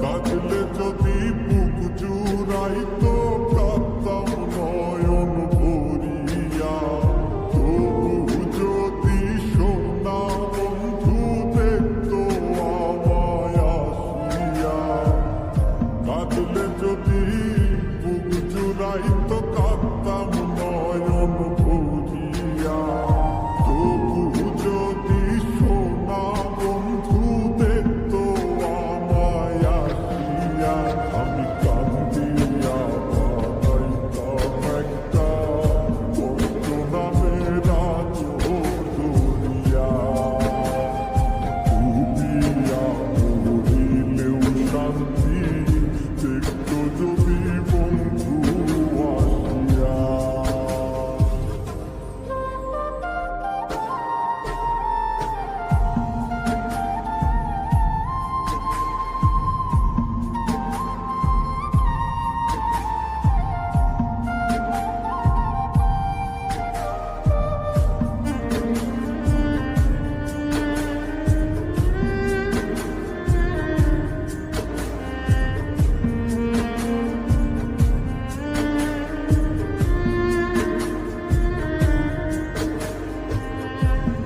কাজলে যদি বুক জুড়াই তো